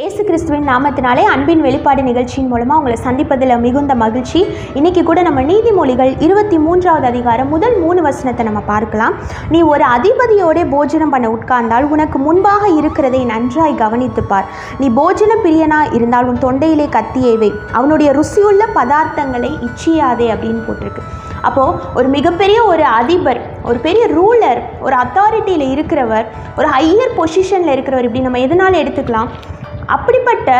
இயேசு கிறிஸ்துவின் நாமத்தினாலே அன்பின் வெளிப்பாடு நிகழ்ச்சியின் மூலமாக உங்களை சந்திப்பதில் மிகுந்த மகிழ்ச்சி. இன்னைக்கு கூட நம்ம நீதிமொழிகள் இருபத்தி மூன்றாவது அதிகாரம் முதல் மூணு வசனத்தை நம்ம பார்க்கலாம். நீ ஒரு அதிபதியோட போஜனம் பண்ண உட்கார்ந்தால் உனக்கு முன்பாக இருக்கிறதை நன்றாய் கவனித்துப்பார். நீ போஜன பிரியனா இருந்தால் உன் தொண்டையிலே கத்தியேவை அவனுடைய ருசியுள்ள பதார்த்தங்களை இச்சியாதே அப்படின்னு போட்டிருக்கு. அப்போது ஒரு மிகப்பெரிய ஒரு அதிபர் ஒரு பெரிய ரூலர் ஒரு அத்தாரிட்டியில் இருக்கிறவர் ஒரு ஹையர் பொசிஷனில் இருக்கிறவர் இப்படி நம்ம எதனால எடுத்துக்கலாம்? அப்படிப்பட்ட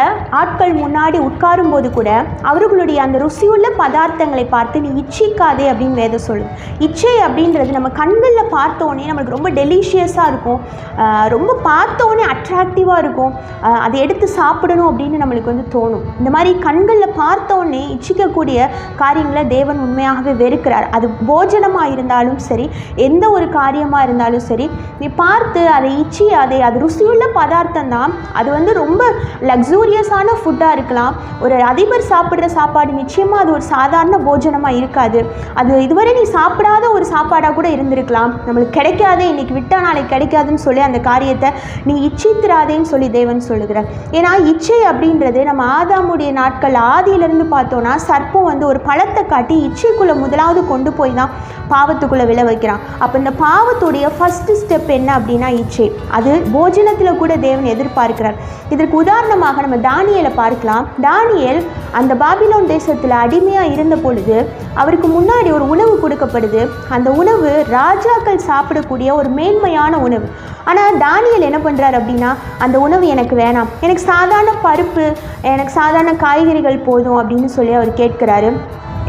ஆட்கள் முன்னாடி உட்காரும்போது கூட அவர்களுடைய அந்த ருசியுள்ள பதார்த்தங்களை பார்த்து நீ இச்சிக்காதே அப்படின்னு வேதம் சொல்லு இச்சை அப்படின்றது நம்ம கண்களில் பார்த்தோன்னே நம்மளுக்கு ரொம்ப டெலிஷியஸாக இருக்கும். ரொம்ப பார்த்தோன்னே அட்ராக்டிவாக இருக்கும். அதை எடுத்து சாப்பிடணும் அப்படின்னு நம்மளுக்கு வந்து தோணும். இந்த மாதிரி கண்களில் பார்த்தோன்னே இச்சிக்கக்கூடிய காரியங்களை தேவன் உண்மையாகவே வெறுக்கிறார். அது போஜனமாக இருந்தாலும் சரி எந்த ஒரு காரியமாக இருந்தாலும் சரி நீ பார்த்து அதை இச்சி அதை அது ருசியுள்ள பதார்த்தம் தான். அது வந்து ரொம்ப லக்ஸூரியஸான ஃபுட்டாக இருக்கலாம். ஒரு அதிபர் சாப்பிட்ற சாப்பாடு நிச்சயமாக அது ஒரு சாதாரண போஜனமாக இருக்காது. அது இதுவரை நீ சாப்பிடாத ஒரு சாப்பாடாக கூட இருந்திருக்கலாம். நம்மளுக்கு கிடைக்காதே இன்னைக்கு விட்டால் நாளைக்கு கிடைக்காதுன்னு சொல்லி அந்த காரியத்தை நீ இச்சித்திராதேன்னு சொல்லி தேவன் சொல்லுகிறார். ஏன்னா இச்சை அப்படின்றது நம்ம ஆதாமுடைய நாட்கள் ஆதியிலிருந்து பார்த்தோன்னா சர்ப்பம் வந்து ஒரு பழத்தை காட்டி இச்சைக்குள்ளே முதலாவது கொண்டு போய் தான் பாவத்துக்குள்ளே விளை வைக்கிறான். அப்போ இந்த பாவத்துடைய ஃபஸ்ட்டு ஸ்டெப் என்ன அப்படின்னா இச்சை. அது போஜனத்தில் கூட தேவன் எதிர்பார்க்கிறார். இதற்கு உதாரணமாக நம்ம தானியலை பார்க்கலாம். தானியல் அந்த பாபிலோன் தேசத்தில் அடிமையாக இருந்த பொழுது அவருக்கு முன்னாடி ஒரு உணவு கொடுக்கப்படுது. அந்த உணவு ராஜாக்கள் சாப்பிடக்கூடிய ஒரு மேன்மையான உணவு. ஆனால் தானியல் என்ன பண்ணுறாரு அப்படின்னா அந்த உணவு எனக்கு வேணாம். எனக்கு சாதாரண பருப்பு எனக்கு சாதாரண காய்கறிகள் போதும் அப்படின்னு சொல்லி அவர் கேட்கிறாரு.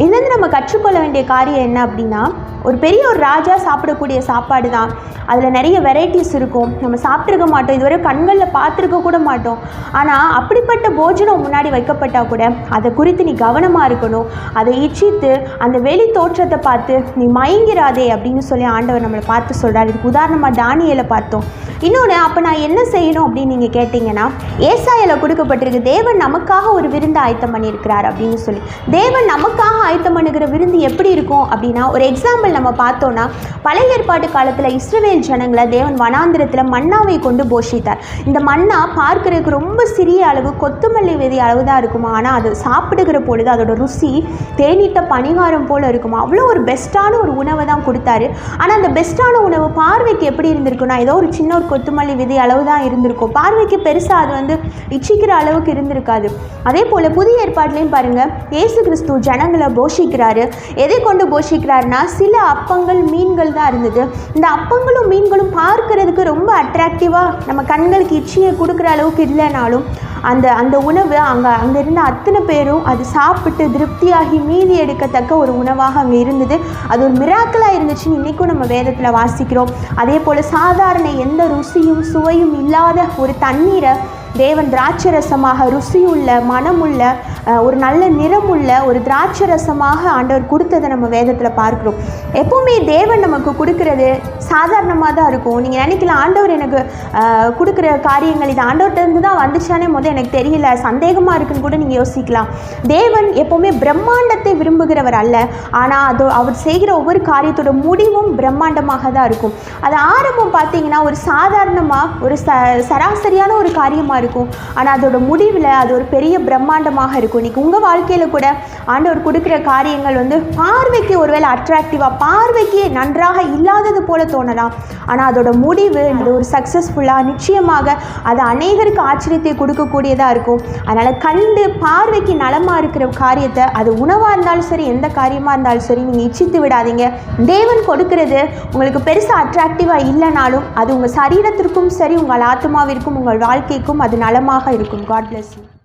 இதுலேருந்து நம்ம கற்றுக்கொள்ள வேண்டிய காரியம் என்ன அப்படின்னா ஒரு பெரிய ஒரு ராஜா சாப்பிடக்கூடிய சாப்பாடு தான். அதில் நிறைய வெரைட்டிஸ் இருக்கும். நம்ம சாப்பிட்ருக்க மாட்டோம். இதுவரை கண்களில் பார்த்துருக்க கூட மாட்டோம். ஆனால் அப்படிப்பட்ட போஜனம் முன்னாடி வைக்கப்பட்டால் கூட அதை குறித்து நீ கவனமாக இருக்கணும். அதை இச்சித்து அந்த வெளி தோற்றத்தை பார்த்து நீ மயங்கிறாதே அப்படின்னு சொல்லி ஆண்டவர் நம்மளை பார்த்து சொல்கிறார் இதுக்கு உதாரணமாக தானியலை பார்த்தோம். இன்னொன்று அப்போ நான் என்ன செய்யணும் அப்படின்னு நீங்கள் கேட்டிங்கன்னா ஏசாயில் கொடுக்கப்பட்டிருக்கு தேவன் நமக்காக ஒரு விருந்து ஆயத்தம் பண்ணியிருக்கிறார் அப்படின்னு சொல்லி. தேவன் நமக்காக ஆயத்தம் பண்ணுகிற விருந்து எப்படி இருக்கும் அப்படின்னா ஒரு எக்ஸாம்பிள் நம்ம பார்த்தோன்னா பழைய ஏற்பாட்டு காலத்தில் இஸ்ரவேல் ஜனங்களை தேவன் வனாந்திரத்தில் மன்னாவை கொண்டு போஷித்தார். இந்த மன்னா பார்க்கறதுக்கு ரொம்ப சிறிய அளவு கொத்துமல்லி விதை அளவு தான் இருக்குமா? ஆனால் அது சாப்பிடுகிற பொழுது அதோட ருசி தேனீட்ட பணிகாரம் போல் இருக்குமா? அவ்வளோ ஒரு பெஸ்ட்டான ஒரு உணவை தான் கொடுத்தாரு. ஆனால் அந்த பெஸ்ட்டான உணவு பார்வைக்கு எப்படி இருந்திருக்குன்னா ஏதோ ஒரு சின்ன ஒரு கொத்துமல்லி விதை அளவு தான் இருந்திருக்கும். பார்வைக்கு பெருசாக அது வந்து இச்சிக்கிற அளவுக்கு இருந்திருக்காது. அதே போல் புதிய ஏற்பாட்டிலையும் பாருங்கள் ஏசு கிறிஸ்து ஜனங்களை போஷிக்கிறாரு. எதை கொண்டு போஷிக்கிறாருன்னா சில அப்பங்கள் மீன்கள் தான் இருந்தது. இந்த அப்பங்களும் மீன்களும் பார்க்கறதுக்கு ரொம்ப அட்ராக்டிவாக நம்ம கண்களுக்கு இச்சியை கொடுக்குற அளவுக்கு இல்லைனாலும் அந்த அந்த உணவு அங்கே அங்கே இருந்த அத்தனை பேரும் அது சாப்பிட்டு திருப்தியாகி மீதி எடுக்கத்தக்க ஒரு உணவாக அங்கே இருந்தது. அது ஒரு மிராக்கலாக இருந்துச்சுன்னு இன்றைக்கும் நம்ம வேதத்தில் வாசிக்கிறோம். அதே போல் சாதாரண எந்த ருசியும் சுவையும் இல்லாத ஒரு தண்ணீரை தேவன் திராட்சரசமாக ருசியுள்ள மனமுள்ள ஒரு நல்ல நிறமுள்ள ஒரு திராட்சரசமாக ஆண்டவர் கொடுத்ததை நம்ம வேதத்தில் பார்க்குறோம். எப்போவுமே தேவன் நமக்கு கொடுக்கறது சாதாரணமாக தான் இருக்கும். நீங்கள் நினைக்கலாம் ஆண்டவர் எனக்கு கொடுக்குற காரியங்கள் இது ஆண்டவர்கிட்ட இருந்து தான் வந்துச்சானே முதல் எனக்கு தெரியல சந்தேகமாக இருக்குன்னு கூட நீங்கள் யோசிக்கலாம். தேவன் எப்போவுமே பிரம்மாண்டத்தை விரும்புகிறவர் அல்ல. ஆனால் அது அவர் செய்கிற ஒவ்வொரு காரியத்தோட முடிவும் பிரம்மாண்டமாக தான் இருக்கும். அது ஆரம்பம் பார்த்தீங்கன்னா ஒரு சாதாரணமாக ஒரு ச சராசரியான ஒரு காரியமாக இருக்கும். ஆனால் அதோட முடிவில் அது ஒரு பெரிய பிரம்மாண்டமாக இருக்கும். இன்றைக்கி உங்கள் வாழ்க்கையில் கூட ஆண்டவர் கொடுக்குற காரியங்கள் வந்து பார்வைக்கு ஒருவேளை அட்ராக்டிவாக பார்வைக்கு நன்றாக இல்லாதது போல தோணலாம். ஆனால் அதோட முடிவு அது ஒரு சக்ஸஸ்ஃபுல்லாக நிச்சயமாக அது அநேகருக்கு ஆச்சரியத்தை கொடுக்கக்கூடியதாக இருக்கும். அதனால் கண்டு பார்வைக்கு நலமாக இருக்கிற காரியத்தை அது உணவாக இருந்தாலும் சரி எந்த காரியமாக இருந்தாலும் சரி நீங்கள் இச்சித்து விடாதீங்க. தேவன் கொடுக்கறது உங்களுக்கு பெருசாக அட்ராக்டிவாக இல்லைனாலும் அது உங்கள் சரீரத்திற்கும் சரி உங்கள் ஆத்மாவிற்கும் உங்கள் வாழ்க்கைக்கும் அது நலமாக இருக்கும். God bless you